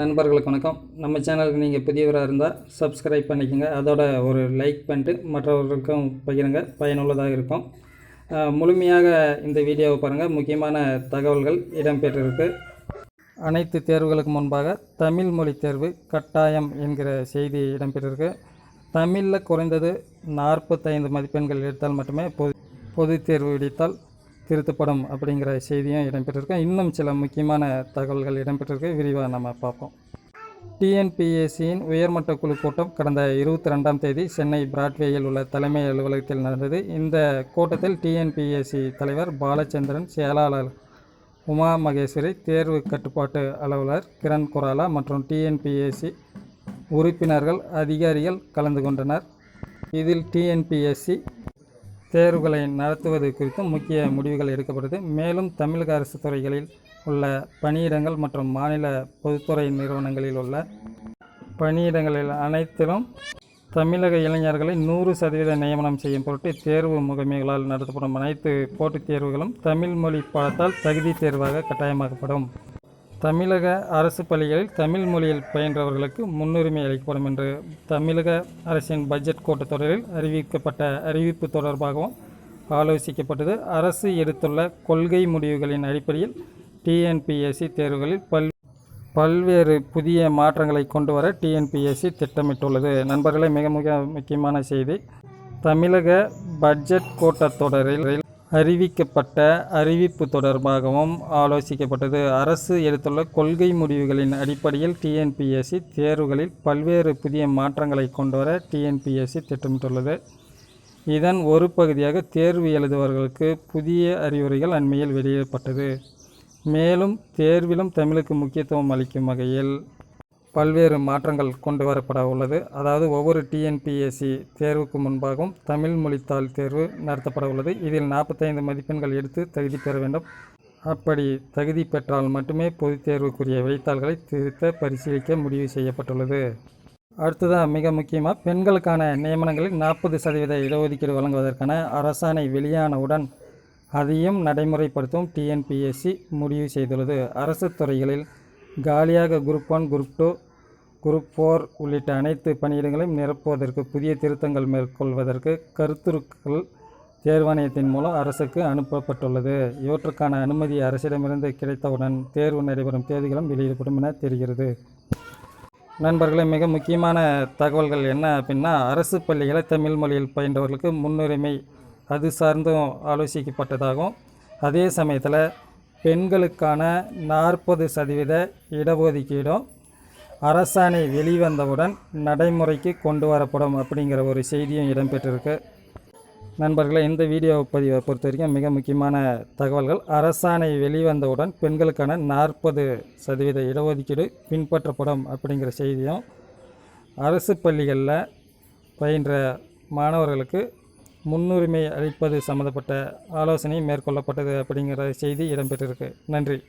நண்பர்களுக்கு வணக்கம். நம்ம சேனலுக்கு நீங்கள் புதியவராக இருந்தால் சப்ஸ்கிரைப் பண்ணிக்கோங்க. அதோட ஒரு லைக் பண்ணிட்டு மற்றவர்களுக்கும் பகிருங்க. பயனுள்ளதாக இருக்கும். முழுமையாக இந்த வீடியோவை பாருங்கள் முக்கியமான தகவல்கள் இடம்பெற்றிருக்கு. அனைத்து தேர்வுகளுக்கு முன்பாக தமிழ் மொழி தேர்வு கட்டாயம் என்கிற செய்தி இடம்பெற்றிருக்கு. தமிழில் குறைந்தது நாற்பத்தைந்து மதிப்பெண்கள் எடுத்தால் மட்டுமே பொது பொதுத் தேர்வு விடித்தால் திருத்தப்படும் அப்படிங்கிற செய்தியும் இடம்பெற்றிருக்கு. இன்னும் சில முக்கியமான தகவல்கள் இடம்பெற்றிருக்கு. விரிவாக நம்ம பார்ப்போம். டிஎன்பிஎஸ்சியின் உயர்மட்ட குழு கூட்டம் கடந்த இருபத்தி ரெண்டாம் தேதி சென்னை பிராட்வேயில் உள்ள தலைமை அலுவலகத்தில் நடந்தது. இந்த கூட்டத்தில் டிஎன்பிஎஸ்சி தலைவர் பாலச்சந்திரன் செயலாளர் உமா மகேஸ்வரி தேர்வு கட்டுப்பாட்டு அலுவலர் கிரண் குராலா மற்றும் டிஎன்பிஎஸ்சி உறுப்பினர்கள் அதிகாரிகள் கலந்து கொண்டனர். இதில் டிஎன்பிஎஸ்சி தேர்வுகளை நடத்துவது குறித்தும் முக்கிய முடிவுகள் எடுக்கப்படுது. மேலும் தமிழக அரசு துறைகளில் உள்ள பணியிடங்கள் மற்றும் மாநில பொதுத்துறை நிறுவனங்களில் உள்ள பணியிடங்களில் அனைத்திலும் தமிழக இளைஞர்களை நூறு சதவீத நியமனம் செய்யும் பொருட்டு தேர்வு முகமைகளால் நடத்தப்படும் அனைத்து போட்டித் தேர்வுகளும் தமிழ் மொழி பாடத்தால் தகுதி தேர்வாக கட்டாயமாக்கப்படும். தமிழக அரசு பள்ளிகளில் தமிழ் மொழியில் பயின்றவர்களுக்கு முன்னுரிமை அளிக்கப்படும் என்று தமிழக அரசின் பட்ஜெட் கூட்டத்தொடரில் அறிவிக்கப்பட்ட அறிவிப்பு தொடர்பாகவும் ஆலோசிக்கப்பட்டது. அரசு எடுத்துள்ள கொள்கை முடிவுகளின் அடிப்படையில் டிஎன்பிஎஸ்சி தேர்வுகளில் பல் பல்வேறு புதிய மாற்றங்களை கொண்டு வர டிஎன்பிஎஸ்சி திட்டமிட்டுள்ளது. நண்பர்களே மிக மிக முக்கியமான செய்தி. தமிழக பட்ஜெட் கூட்டத்தொடரில் அறிவிக்கப்பட்ட அறிவிப்பு தொடர்பாகவும் ஆலோசிக்கப்பட்டது. அரசு எடுத்துள்ள கொள்கை முடிவுகளின் அடிப்படையில் டிஎன்பிஎஸ்சி தேர்வுகளில் பல்வேறு புதிய மாற்றங்களை கொண்டு வர டிஎன்பிஎஸ்சி திட்டமிட்டுள்ளது. இதன் ஒரு பகுதியாக தேர்வு எழுதுபவர்களுக்கு புதிய அறிவுரைகள் அண்மையில் வெளியிடப்பட்டது. மேலும் தேர்விலும் தமிழுக்கு முக்கியத்துவம் அளிக்கும் வகையில் பல்வேறு மாற்றங்கள் கொண்டு வரப்பட உள்ளது. அதாவது ஒவ்வொரு டிஎன்பிஎஸ்சி தேர்வுக்கு முன்பாகவும் தமிழ் மொழித்தாள் தேர்வு நடத்தப்பட உள்ளது. இதில் நாற்பத்தைந்து மதிப்பெண்கள் எடுத்து தகுதி பெற வேண்டும். அப்படி தகுதி பெற்றால் மட்டுமே பொதுத் தேர்வுக்குரிய விடைத்தாள்களை திருத்த பரிசீலிக்க முடிவு செய்யப்பட்டுள்ளது. அடுத்ததாக மிக முக்கியமாக பெண்களுக்கான நியமனங்களில் நாற்பது சதவீத இடஒதுக்கீடு வழங்குவதற்கான அரசாணை வெளியானவுடன் அதையும் நடைமுறைப்படுத்தவும் டிஎன்பிஎஸ்சி முடிவு செய்துள்ளது. அரசு துறைகளில் காலியாக group one group two group four உள்ளிட்ட அனைத்து பணியிடங்களையும் நிரப்புவதற்கு புதிய திருத்தங்கள் மேற்கொள்வதற்கு கருத்துருக்கள் தேர்வாணையத்தின் மூலம் அரசுக்கு அனுப்பப்பட்டுள்ளது. இவற்றுக்கான அனுமதி அரசிடமிருந்து கிடைத்தவுடன் தேர்வு நடைபெறும் தேதிகளும் வெளியிடப்படும் என தெரிகிறது. நண்பர்களே மிக முக்கியமான தகவல்கள் என்ன அப்படின்னா அரசு பள்ளிகளை தமிழ் மொழியில் பயின்றவர்களுக்கு முன்னுரிமை அது சார்ந்தும் ஆலோசிக்கப்பட்டதாகவும் அதே சமயத்தில் பெண்களுக்கான நாற்பது சதவீத இடஒதுக்கீடும் அரசாணை வெளிவந்தவுடன் நடைமுறைக்கு கொண்டு வரப்படும் அப்படிங்கிற ஒரு செய்தியும் இடம்பெற்றிருக்கு. நண்பர்களே இந்த வீடியோ பதிவை பொறுத்த வரைக்கும் மிக முக்கியமான தகவல்கள். அரசாணை வெளிவந்தவுடன் பெண்களுக்கான நாற்பது சதவீத இடஒதுக்கீடு பின்பற்றப்படும் அப்படிங்கிற செய்தியும் அரசு பள்ளிகளில் பயின்ற மாணவர்களுக்கு முன்னுரிமை அளிப்பது சம்மந்தப்பட்ட ஆலோசனை மேற்கொள்ளப்பட்டது அப்படிங்கிற செய்தி இடம்பெற்றிருக்கு. நன்றி.